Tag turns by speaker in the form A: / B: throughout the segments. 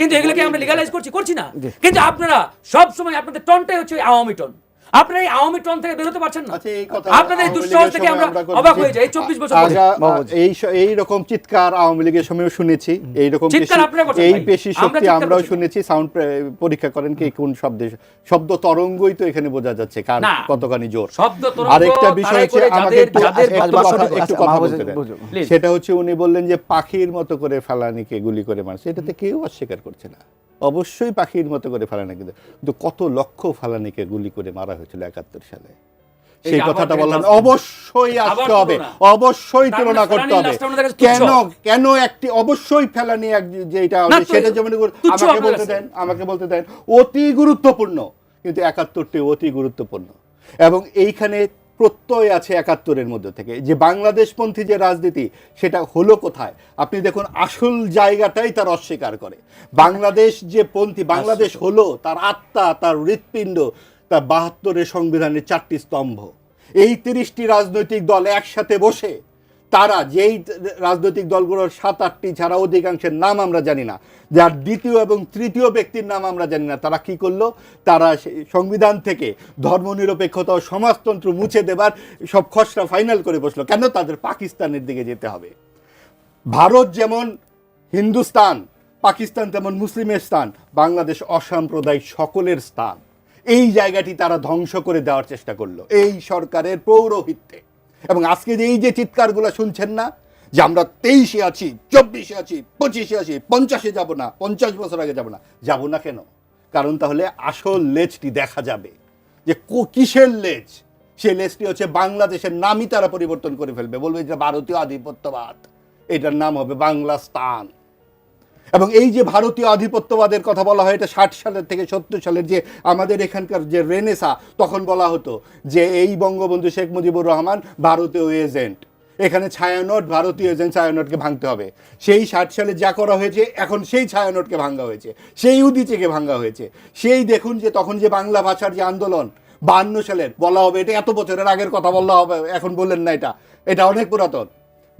A: কিন্তু এগুলোকে আমরা লিগালাইজ করছি করছি না। কিন্তু আপনারা সবসময় আপনাদের টনটাই হচ্ছে আওয়ামী টন। আপনারা এই আওয়ামী টন থেকে বেরোতে পারছেন না।
B: আচ্ছা এই কথা
A: আপনাদের এই দুঃসাহস থেকে আমরা অবাক হয়ে যাই এই চব্বিশ বছর পরে।
B: এই এই রকম চিৎকার আওয়ামী লীগের সময়ও শুনেছি এই রকম এই পেশি শক্তি আমরাও শুনেছি সাউন্ড পরীক্ষা করেন কি কোন শব্দে শব্দ তরঙ্গই তো এখানে বোঝা যাচ্ছে কার কতখানি জোর।
A: শব্দ তরঙ্গ
B: আরেকটা বিষয় হচ্ছে আমাকে
A: যাদের-
B: একটু একটু কথা-
C: আচ্ছা,
B: বলতে দেন। সেটা হচ্ছে উনি বললেন যে পাখির মতো করে ফেলানিকে গুলি করে মারছে। এটাতে কেউ অস্বীকার করছে না। অবশ্যই পাখির মতো করে ফেলানি কিন্তু কিন্তু কত লক্ষ ফেলানিকে গুলি করে মারা হয়েছিল একাত্তর সালে? সেই কথাটা বললাম অবশ্যই আসতে হবে। অবশ্যই তুলনা
A: মানে
B: করতে হবে। কেন কেন একটি অবশ্যই ফেলানি এক যেটা সেটা যেমন আমাকে বলতে দেন আমাকে বলতে দেন অতি গুরুত্বপূর্ণ। কিন্তু একাত্তরটি অতি গুরুত্বপূর্ণ। এবং এইখানে প্রত্যয় আছে একাত্তরের মধ্যে থেকে। যে বাংলাদেশপন্থী যে রাজনীতি সেটা হলো কোথায়? আপনি দেখুন আসল জায়গাটাই তার অস্বীকার করে। বাংলাদেশ যে পন্থী বাংলাদেশ হলো তার আত্মা তার হৃৎপিণ্ড তার বাহাত্তরের সংবিধানের চারটি স্তম্ভ। এই তিরিশটি রাজনৈতিক দল একসাথে বসে তারা, যেই রাজনৈতিক দলগুলোর সাত, আটটি ছাড়া অধিকাংশের নাম আমরা জানি না। যার দ্বিতীয় এবং তৃতীয় ব্যক্তির নাম আমরা জানি না। তারা কি করল? তারা সংবিধান থেকে ধর্মনিরপেক্ষতা ও সমাজতন্ত্র মুছে দেবার সব খসড়া ফাইনাল করে বসল। কেন? তাদের পাকিস্তানের দিকে যেতে হবে। ভারত যেমন হিন্দুস্তান, পাকিস্তান তেমন মুসলিমের স্থান, বাংলাদেশ অসাম্প্রদায়িক সকলের স্থান। এই জায়গাটি তারা ধ্বংস করে দেওয়ার চেষ্টা করল। এই সরকারের পৌরোহিত্যে। এবং আজকে এই যে চিৎকারগুলো শুনছেন না, যে আমরা তেইশে আছি, চব্বিশে আছি, পঁচিশে আছি, পঞ্চাশে যাব না, পঞ্চাশ বছর আগে যাব না যাব না কেন? কারণ তাহলে আসল লেজটি দেখা যাবে। যে কিসের লেজ? সে লেজটি হচ্ছে বাংলাদেশের নামই তারা পরিবর্তন করে ফেলবে। বলবে যে ভারতীয় আধিপত্যবাদ। এটার নাম হবে বাংলা স্থান এবং এই যে ভারতীয় আধিপত্যবাদের কথা বলা হয়, এটা ষাট সালের থেকে সত্তর সালের যে আমাদের এখানকার যে রেনেসা, তখন বলা হতো যে এই বঙ্গবন্ধু শেখ মুজিবুর রহমান ভারতীয় এজেন্ট। এখানে ছায়ানট, ভারতীয় এজেন্ট ছায়ানটকে ভাঙতে হবে। সেই ষাট সালে যা করা হয়েছে, এখন সেই ছায়ানটকে ভাঙা হয়েছে। সেই উদিচেকে ভাঙা হয়েছে। সেই দেখুন যে তখন যে বাংলা ভাষার যে আন্দোলন বাহান্ন সালের, বলা হবে এটা এত বছরের আগের কথা বলা হবে, এখন বললেন না এটা। এটা অনেক পুরাতন।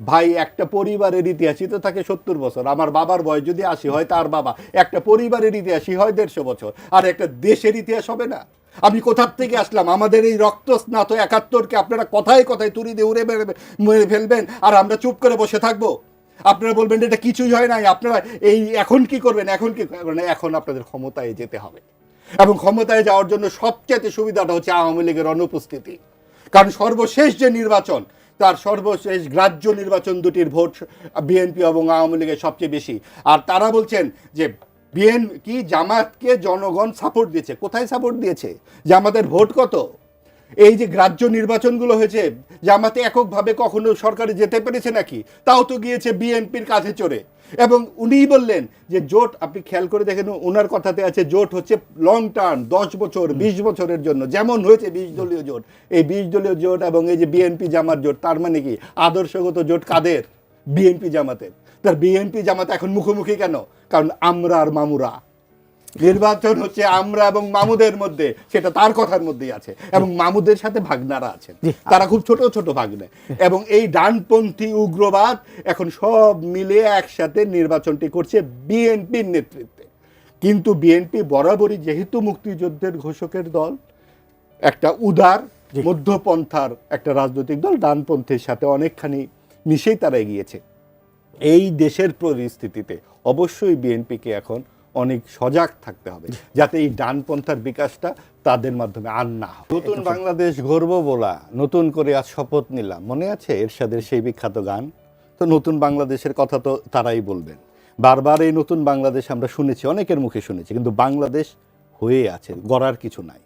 B: ভাই, একটা পরিবারের ইতিহাসই তো থাকে সত্তর বছর। আমার বাবার বয়স যদি আশি হয়, তার বাবা। একটা পরিবারের ইতিহাসই হয় দেড়শো বছর। আর একটা দেশের ইতিহাস হবে না। আমি কোথার থেকে আসলাম? আমাদের এই রক্ত স্নাত একাত্তরকে আপনারা কথায় কথায় তুড়ি দিয়ে উড়ে মেরে ফেলবেন। আর আমরা চুপ করে বসে থাকব। আপনারা বলবেন এটা কিছুই হয় নাই। আপনারা এই এখন কি করবেন? এখন কি করবেন? এখন আপনাদের ক্ষমতায় যেতে হবে। এবং ক্ষমতায় যাওয়ার জন্য সবচেয়ে সুবিধাটা হচ্ছে আওয়ামী লীগের অনুপস্থিতি। কারণ সর্বশেষ যে নির্বাচন তার সর্বশেষ গ্রাহ্য নির্বাচন দুটির ভোট বিএনপি এবং আওয়ামী লীগের সবচেয়ে বেশি। আর তারা বলছেন যে বিএন কি জামাতকে জনগণ সাপোর্ট দিয়েছে? কোথায় সাপোর্ট দিয়েছে? জামাতের ভোট কত? এই যে গ্রাহ্য নির্বাচনগুলো হয়েছে জামাতে এককভাবে কখনো সরকারে যেতে পেরেছে নাকি? তাও তো গিয়েছে বিএনপির কাঁধে চড়ে। এবং উনিই বললেন যে জোট, আপনি খেয়াল করে দেখেন ওনার কথাতে আছে, জোট হচ্ছে লং টার্ম দশ বছর, বিশ বছরের জন্য। যেমন হয়েছে বিশ দলীয় জোট। এই বিশ দলীয় জোট এবং এই যে বিএনপি জামার জোট, তার মানে কি? আদর্শগত জোট কাদের? বিএনপি জামাতের। তার বিএনপি জামাত এখন মুখোমুখি কেন? কারণ আমরা আর মামুরা। নির্বাচন হচ্ছে আমরা এবং মামুদের মধ্যে সেটা তার কথার মধ্যেই আছে। এবং মামুদের সাথে ভাগনারা আছেন। তারা খুব ছোট ছোট ভাগ্নে। এবং এই ডানপন্থী উগ্রবাদ এখন সব মিলে একসাথে নির্বাচনটি করছে বিএনপির নেতৃত্বে। কিন্তু বিএনপি বরাবরই যেহেতু মুক্তিযুদ্ধের ঘোষকের দল একটা উদার মধ্যপন্থার একটা রাজনৈতিক দল ডানপন্থীর সাথে অনেকখানি মিশেই তারা এগিয়েছে। এই দেশের পরিস্থিতিতে অবশ্যই বিএনপিকে এখন অনেক সজাগ থাকতে হবে যাতে এই ডানপন্থার বিকাশটা তাদের মাধ্যমে আর না হয়। নতুন বাংলাদেশ গর্ব বলা নতুন করে আজ শপথ নিলাম। মনে আছে এরশাদের সেই বিখ্যাত গান? তো নতুন বাংলাদেশের কথা তো তারাই বলবেন। বারবার এই নতুন বাংলাদেশ আমরা শুনেছি অনেকের মুখে শুনেছি কিন্তু বাংলাদেশ হয়ে আছে গড়ার কিছু নাই।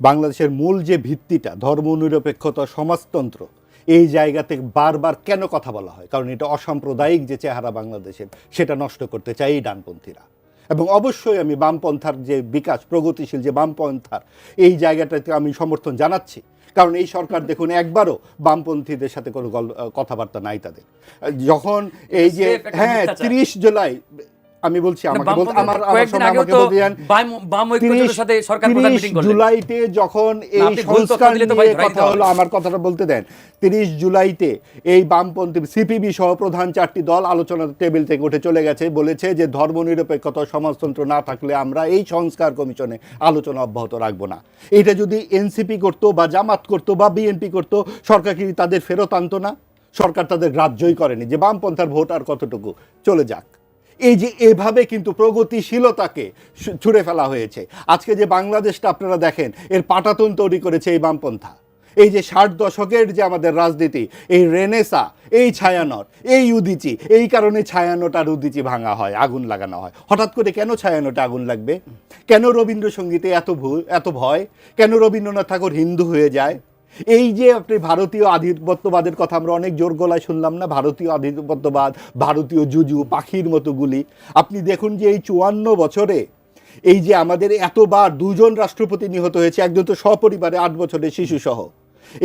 B: বাংলাদেশের মূল যে ভিত্তিটা ধর্মনিরপেক্ষতা সমাজতন্ত্র এই জায়গাতে বারবার কেন কথা বলা হয়? কারণ এটা অসাম্প্রদায়িক যে চেহারা বাংলাদেশের সেটা নষ্ট করতে চায় এই ডানপন্থীরা। এবং অবশ্যই আমি বামপন্থার যে বিকাশ প্রগতিশীল যে বামপন্থার এই জায়গাটাতে আমি সমর্থন জানাচ্ছি কারণ এই সরকার দেখুন একবারও বামপন্থীদের সাথে কোনো কথাবার্তা নাই তাদের যখন এই যে হ্যাঁ। তিরিশ জুলাই আমি বলছি আমাকে বলতে আমার
A: কয়েকদিন
B: আমাকে
A: তো
B: বলতে দেন।
A: বাম- ঐক্যজোটের সাথে সরকার প্রধান মিটিং করলেন।
B: জুলাইতে যখন এই সংস্কার নিয়ে কথা হলো আমার কথাটা বলতে দেন। তিরিশ জুলাইতে এই বামপন্থী সিপিবি সহ প্রধান চারটি দল আলোচনা টেবিল থেকে উঠে চলে গেছে বলেছে যে ধর্মনিরপেক্ষতা সমাজতন্ত্র না থাকলে আমরা এই সংস্কার কমিশনে আলোচনা অব্যাহত রাখব না। এটা যদি এনসিপি করতো বা জামাত করতো বা বিএনপি করতো সরকার কি তাদের ফেরত আনতো না? সরকার তাদের গ্রাহ্যই করেনি। যে বামপন্থার ভোট আর কতটুকু? চলে যাক। এই যে এভাবে কিন্তু প্রগতিশীলতাকে ছুঁড়ে ফেলা হয়েছে। আজকে যে বাংলাদেশটা আপনারা দেখেন, এর পাটাতন তৈরি করেছে এই বামপন্থা। এই যে ষাট দশকের যে আমাদের রাজনীতি, এই রেনেসা, এই ছায়ানট, এই উদিচি, এই কারণে ছায়ানট আর উদিচি ভাঙা হয়, আগুন লাগানো হয়। হঠাৎ করে কেন ছায়ানটে আগুন লাগবে? কেন রবীন্দ্রসঙ্গীতে এত ভু- এত ভয়? কেন রবীন্দ্রনাথ ঠাকুর হিন্দু হয়ে যায়? এই যে আপনি ভারতীয় আধিপত্যবাদের কথা আমরা অনেক জোর গলায় শুনলাম না? ভারতীয় আধিপত্যবাদ, ভারতীয় জুজু, পাখির মতো গুলি। আপনি দেখুন যে এই চুয়ান্ন বছরে এই যে আমাদের এতবার দুজন রাষ্ট্রপতি নিহত হয়েছে, একজন তো সপরিবারে আট বছরের শিশু সহ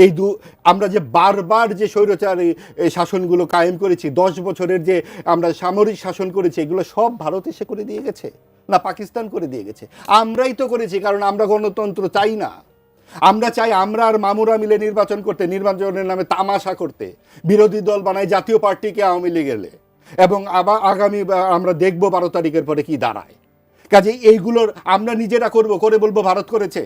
B: এই দু, আমরা যে বারবার যে স্বৈরচারী শাসনগুলো কায়েম করেছি, দশ বছরের যে আমরা সামরিক শাসন করেছি, এগুলো সব ভারত এসে করে দিয়ে গেছে। না, পাকিস্তান করে দিয়ে গেছে। আমরাই তো করেছি, কারণ আমরা গণতন্ত্র চাই না। আমরা চাই আমরা আর মামুরা মিলে নির্বাচন করতে, নির্বাচনের নামে তামাশা করতে, বিরোধী দল বানায় জাতীয় পার্টিকে আওয়ামী লীগেলে এবং আবার আগামী আমরা দেখব বারো তারিখের পরে কি দাঁড়ায়। কাজে এইগুলোর আমরা নিজেরা করব, করে বলব ভারত করেছে।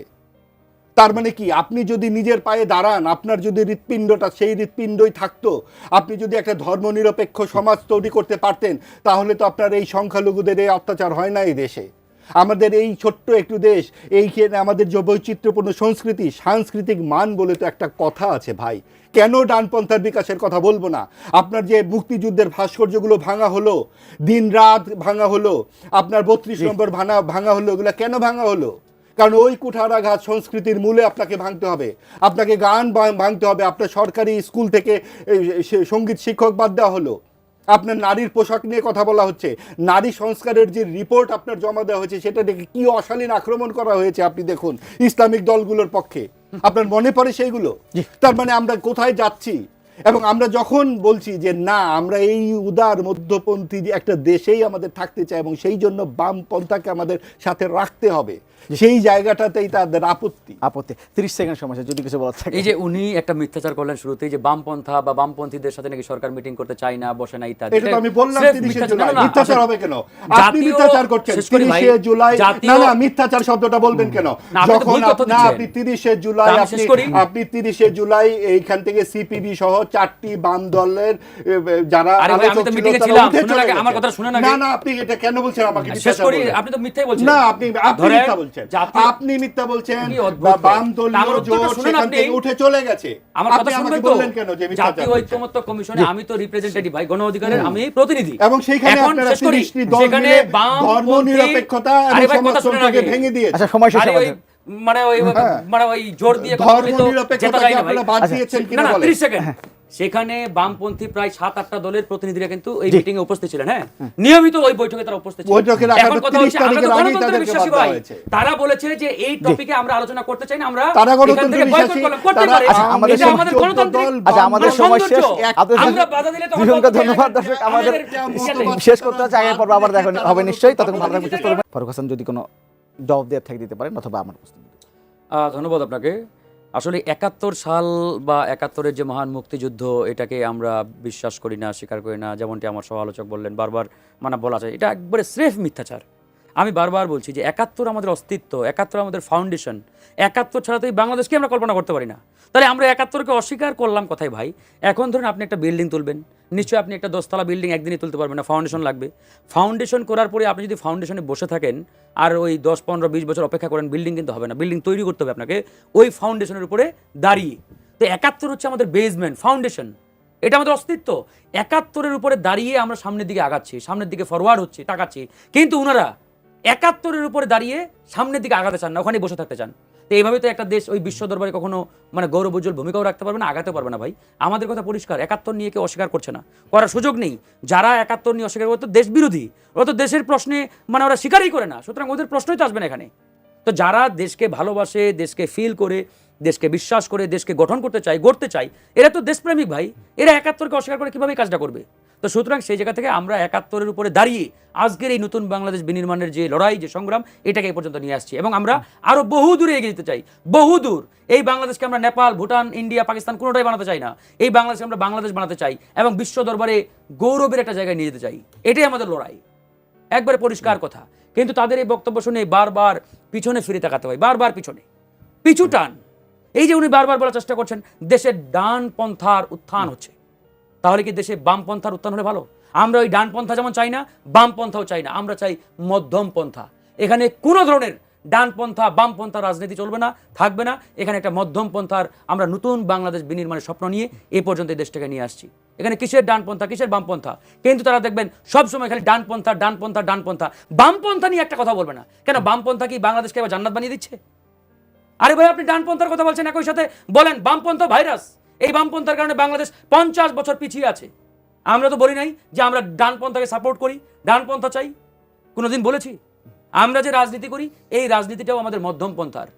B: তার মানে কি? আপনি যদি নিজের পায়ে দাঁড়ান, আপনার যদি হৃৎপিণ্ডটা, সেই হৃৎপিণ্ডই থাকতো, আপনি যদি একটা ধর্মনিরপেক্ষ সমাজ তৈরি করতে পারতেন, তাহলে তো আপনার এই সংখ্যালঘুদের এই অত্যাচার হয় না এই দেশে। আমাদের এই ছোট্ট একটু দেশ এইখানে আমাদের যে বৈচিত্র্যপূর্ণ সংস্কৃতি সাংস্কৃতিক মান বলে তো একটা কথা আছে ভাই। কেন ডানপন্থার বিকাশের কথা বলব না? আপনার যে মুক্তিযুদ্ধের ভাস্কর্যগুলো ভাঙা হলো দিন রাত ভাঙা হলো আপনার বত্রিশ নম্বর ভাঙা ভাঙা হলো এগুলো কেন ভাঙা হলো? কারণ ওই কুঠারাঘাত সংস্কৃতির মূলে আপনাকে ভাঙতে হবে। আপনাকে গান ভাঙতে হবে। আপনার সরকারি স্কুল থেকে সংগীত শিক্ষক বাদ দেওয়া হলো। আপনার নারীর পোশাক নিয়ে কথা বলা হচ্ছে। নারী সংস্কারের যে রিপোর্ট আপনার জমা দেওয়া হয়েছে সেটা দেখে কি অশালীন আক্রমণ করা হয়েছে আপনি দেখুন ইসলামিক দলগুলোর পক্ষে। আপনার মনে পড়ে সেইগুলো? তার মানে আমরা কোথায় যাচ্ছি? এবং আমরা যখন বলছি যে না আমরা এই উদার মধ্যপন্থী যে একটা দেশেই আমাদের থাকতে চাই এবং সেই জন্য বামপন্থাকে আমাদের সাথে রাখতে হবে সেই জায়গাটাতেই তাদের আপত্তি।
C: আপত্তি। তিরিশ সেকেন্ড সময় যদি কিছু বলার থাকে।
A: এই যে উনি একটা মিথ্যাচার করলেন শুরুতেই যে বামপন্থা বা বামপন্থীদের সাথে নাকি সরকার মিটিং করতে চায় না বসে না ইত্যাদি।
B: এটা তো আমি বললাম
A: স্রেফ
B: তিরিশে
A: মিথ্যাচার।
B: জুলাই
A: না, না,
B: মিথ্যাচার হবে কেন? আপনি মিথ্যাচার করছেন।
A: শেষ করি ভাই,
B: তিরিশে জুলাই না না মিথ্যাচার শব্দটা বলবেন কেন? যখন আপনি
A: দিচ্ছেন।
B: আপনি তিরিশে জুলাই আপনি আপনি তিরিশে জুলাই এইখান থেকে সিপিবি সহ চারটি বাম দলের যারা
A: আমার শুনুন আগে।
B: না না আপনি এটা কেন বলছেন? আমাকে
A: শেষ করি আপনি তো মিথ্যাই বলছেন।
B: না আপনি আপনি মিথ্যা বলছেন। আপনি মিথ্যা বলছেন। বাম
A: তা
B: দলীয় জোট সেখান থেকে উঠে চলে গেছে।
A: আমার কথা শুনবেন তো?
B: বললেন কেন যে
A: জাতীয় ঐক্যমত্য কমিশনে আমি তো রিপ্রেজেন্টেটিভ ভাই গণ অধিকারের আমি প্রতিনিধি।
B: এবং সেইখানে আপনারা
A: শেষ করি,
B: 30টি দল
A: সেখানে
B: মিলে
A: বামপন্থী-
B: ধর্মনিরপেক্ষতা এবং সমাজতন্ত্রকে ভেঙে দিয়েছে।
C: আচ্ছা সময় শেষ আমাদের।
A: মানে ওই
B: হ্যাঁ।
A: মানে ওই জোর দিয়ে কথা বলে তো জেতা
B: ধর্মনিরপেক্ষতাকে
A: যায় না ভাই।
B: আপনারা বাদ
C: আচ্ছা,
B: দিয়েছেন কিনা
A: না
B: বলেন?
A: 30 সেকেন্ড। সেখানে বামপন্থী প্রায় সাত আটটা দলের প্রতিনিধিরা কিন্তু এই মিটিং এ উপস্থিত ছিলেন হ্যাঁ? নিয়মিত ওই বৈঠকে তারা উপস্থিত ছিলেন। এখন কথা হচ্ছে আমরা তো গণতন্ত্রে বিশ্বাসী ভাই তারা বলেছে যে এই টপিকে আমরা আলোচনা করতে চাই না আমরা
B: তারা গণতন্ত্রে বিশ্বাসী,
A: পারে।
C: আচ্ছা, আমাদের
A: আমাদের
C: আচ্ছা আমাদের সময় শেষ।
A: আমরা বাধা দিলে তো
C: দুজনকে ধন্যবাদ দর্শক। আমাদের শেষ করতে হচ্ছে আগের পর্ব আবার দেখা হবে নিশ্চয়ই। ততক্ষণ ভালো থাকবেন ফারুক হাসান যদি কোনো জবাব দেওয়ার থেকে দিতে পারেন অথবা আমার
A: ধন্যবাদ আপনাকে। আসলে একাত্তর সাল বা একাত্তরের যে মহান মুক্তিযুদ্ধ, এটাকে আমরা বিশ্বাস করি না, স্বীকার করি না। যেমনটি আমার সমালোচক বললেন, বারবার মানে বলা যায়। এটা একবারে স্রেফ মিথ্যাচার। আমি বারবার বলছি যে একাত্তর আমাদের অস্তিত্ব, একাত্তর আমাদের ফাউন্ডেশন একাত্তর ছাড়া তো এই বাংলাদেশকে আমরা কল্পনা করতে পারি না। তাহলে আমরা একাত্তরকে অস্বীকার করলাম কথাই ভাই? এখন ধরুন আপনি একটা বিল্ডিং তুলবেন। নিশ্চয়ই আপনি একটা দশতলা বিল্ডিং একদিনই তুলতে পারবেন না ফাউন্ডেশন লাগবে। ফাউন্ডেশন করার পরে আপনি যদি ফাউন্ডেশনে বসে থাকেন আর ওই দশ, পনেরো, বিশ বছর অপেক্ষা করেন বিল্ডিং কিন্তু হবে না। বিল্ডিং তৈরি করতে হবে আপনাকে ওই ফাউন্ডেশনের উপরে দাঁড়িয়ে। তো একাত্তর হচ্ছে আমাদের বেসমেন্ট ফাউন্ডেশন এটা আমাদের অস্তিত্ব। একাত্তরের উপরে দাঁড়িয়ে আমরা সামনের দিকে আগাচ্ছি, সামনের দিকে ফরওয়ার্ড হচ্ছে, তাকাচ্ছি। কিন্তু ওনারা একাত্তরের উপরে দাঁড়িয়ে সামনের দিকে আগাতে চান না ওখানে বসে থাকতে চান। তো এইভাবে তো একটা দেশ ওই বিশ্ব দরবারে কখনো মানে গৌরবোজ্জ্বল ভূমিকাও রাখতে পারবে না আগাতে পারবে না ভাই। আমাদের কথা পরিষ্কার, একাত্তর নিয়ে কেউ অস্বীকার করছে না। করার সুযোগ নেই। যারা একাত্তর নিয়ে অস্বীকার করে তো দেশ বিরোধী। ওরা তো দেশের প্রশ্নে মানে ওরা স্বীকারই করে না। সুতরাং ওদের প্রশ্নই তো আসবে না এখানে। তো যারা দেশকে ভালোবাসে, দেশকে ফিল করে, দেশকে বিশ্বাস করে, দেশকে গঠন করতে চায়, গড়তে চায়, এরা তো দেশপ্রেমিক ভাই। এরা একাত্তরকে অস্বীকার করে কীভাবে কাজটা করবে? তো সুতরাং সেই জায়গা থেকে আমরা একাত্তরের উপরে দাঁড়িয়ে আজকের এই নতুন বাংলাদেশ বিনির্মাণের যে লড়াই, যে সংগ্রাম, এটাকে এই পর্যন্ত নিয়ে আসছি। এবং আমরা আরও বহু দূরে এগিয়ে যেতে চাই, বহু দূর। এই বাংলাদেশকে আমরা নেপাল, ভুটান, ইন্ডিয়া, পাকিস্তান কোনোটাই বানাতে চাই না। এই বাংলাদেশকে আমরা বাংলাদেশ বানাতে চাই এবং বিশ্ব দরবারে গৌরবের একটা জায়গায় নিয়ে যেতে চাই। এটাই আমাদের লড়াই। একবারে পরিষ্কার কথা। কিন্তু তাদের এই বক্তব্য শুনে বারবার পিছনে ফিরে তাকাতে হয়, বারবার পিছনে। পিছু টান। এই যে উনি বারবার বলার চেষ্টা করছেন, দেশের ডান পন্থার উত্থান হচ্ছে। তাহলে কি দেশে বাম পন্থার উত্থান হলে ভালো? আমরা ওই ডান পন্থা যেমন চাই না, বাম পন্থাও চাই না। আমরা চাই মধ্যম পন্থা। এখানে কোনো ধরনের ডান পন্থা, বাম পন্থা রাজনীতি চলবে না, থাকবে না। এখানে একটা মধ্যম পন্থার আমরা নতুন বাংলাদেশ বিনির্মাণের স্বপ্ন নিয়ে এই পর্যন্ত এই দেশটাকে নিয়ে আসছি। এখানে কিসের ডান পন্থা, কিসের বাম পন্থা? কিন্তু তারা দেখবেন সবসময় খালি ডান পন্থা ডান পন্থা ডান পন্থা। বাম পন্থা নিয়ে একটা কথা বলবে না। কেন, বাম পন্থা কি বাংলাদেশকে এবার জান্নাত বানিয়ে দিচ্ছে? আরে ভাই, আপনি ডানপন্থার কথা বলছেন একই সাথে। বলেন বামপন্থা ভাইরাস। এই বামপন্থার কারণে বাংলাদেশ পঞ্চাশ বছর পিছিয়ে আছে। আমরা তো বলি নাই যে আমরা ডানপন্থাকে সাপোর্ট করি ডানপন্থা চাই। কোনোদিন বলেছি? আমরা যে রাজনীতি করি এই রাজনীতিটাও আমাদের মধ্যম পন্থার।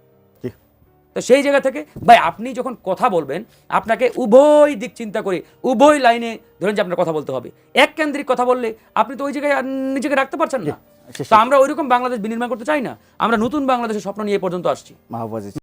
A: তো সেই জায়গা থেকে ভাই আপনি যখন কথা বলবেন আপনাকে উভয় দিক চিন্তা করে উভয় লাইনে ধরেন যে আপনার কথা বলতে হবে। এক কেন্দ্রিক কথা বললে আপনি তো ওই জায়গায় নিজেকে রাখতে পারছেন না। তো আমরা ওইরকম বাংলাদেশ বিনির্মাণ করতে চাই না। আমরা নতুন বাংলাদেশের স্বপ্ন নিয়ে পর্যন্ত আসছি।